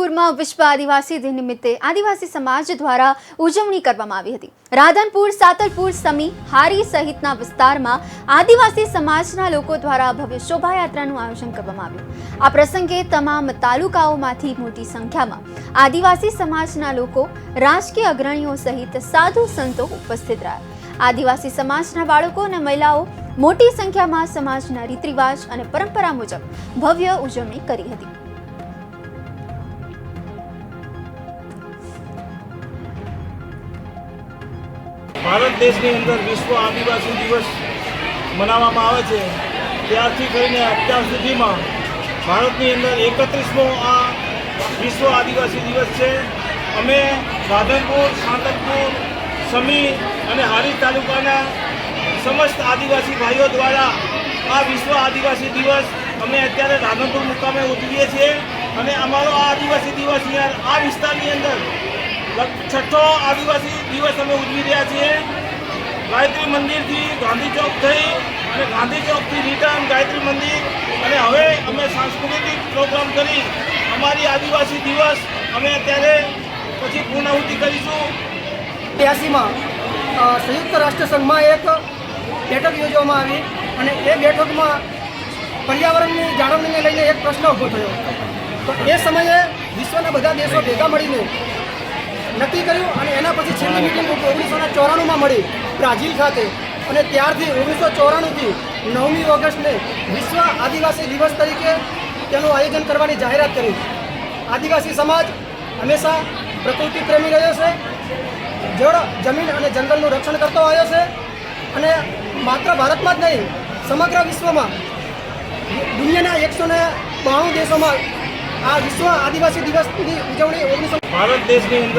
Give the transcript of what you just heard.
પૂરમાં વિશ્વ આદિવાસી દિન નિમિત્તે આદિવાસી સમાજ દ્વારા ઉજવણી કરવામાં આવી હતી. રાધનપુર, સાતલપુર, સમી, હારી સહિતના વિસ્તારમાં આદિવાસી સમાજના લોકો દ્વારા ભવ્ય શોભાયાત્રાનું આયોજન કરવામાં આવ્યું. આ પ્રસંગે તમામ તાલુકાઓમાંથી મોટી સંખ્યામાં આદિવાસી સમાજના લોકો, રાજકીય અગ્રણીઓ સહિત સાધુ સંતો ઉપસ્થિત રહ્યા. આદિવાસી સમાજના બાળકો અને મહિલાઓ મોટી સંખ્યામાં સમાજના રીત રિવાજ અને પરંપરા મુજબ ભવ્ય ઉજવણી કરી હતી. ભારત દેશની અંદર વિશ્વ આદિવાસી દિવસ મનાવવામાં આવે છે. ત્યારથી કરીને અત્યાર સુધીમાં ભારતની અંદર એકત્રીસમો આ વિશ્વ આદિવાસી દિવસ છે. અમે રાધનપુર સાંતલપુર સમી અને હારી તાલુકાના સમસ્ત આદિવાસી ભાઈઓ દ્વારા આ વિશ્વ આદિવાસી દિવસ અમે અત્યારે રાધનપુર મુકામે ઉજવીએ છીએ. અને અમારો આ આદિવાસી દિવસ યાર આ વિસ્તારની અંદર છઠ્ઠો આદિવાસી દિવસ અમે ઉજવી રહ્યા છીએ. ગાયત્રી મંદિરથી ગાંધી ચોક થઈ અને ગાંધી ચોકથી રિટર્ન ગાયત્રી મંદિર. અને હવે અમે સાંસ્કૃતિક પ્રોગ્રામ કરી અમારી આદિવાસી દિવસ અમે અત્યારે પછી પૂર્ણાહુતિ કરીશું. ત્યાસીમાં સંયુક્ત રાષ્ટ્ર સંઘમાં એક બેઠક યોજવામાં આવી અને એ બેઠકમાં પર્યાવરણની જાળવણીને લઈને એક પ્રશ્ન ઊભો થયો. તો એ સમયે વિશ્વના બધા દેશો ભેગા મળીને નક્કી કર્યું અને એના પછી છેલ્લી મિટિંગ ઓગણીસોના ચોરાણુંમાં મળી બ્રાઝિલ ખાતે. અને ત્યારથી ઓગણીસો ચોરાણુંથી નવમી ઓગસ્ટને વિશ્વ આદિવાસી દિવસ તરીકે તેનું આયોજન કરવાની જાહેરાત કરી. આદિવાસી સમાજ હંમેશા પ્રકૃતિ પ્રેમી રહ્યો છે, જળ, જમીન અને જંગલનું રક્ષણ કરતો આવ્યો છે અને માત્ર ભારતમાં જ નહીં, સમગ્ર વિશ્વમાં દુનિયાના એકસો ને બાણું દેશોમાં આ વિશ્વ આદિવાસી દિવસની ઉજવણી ઓગણીસો ભારત દેશની અંદર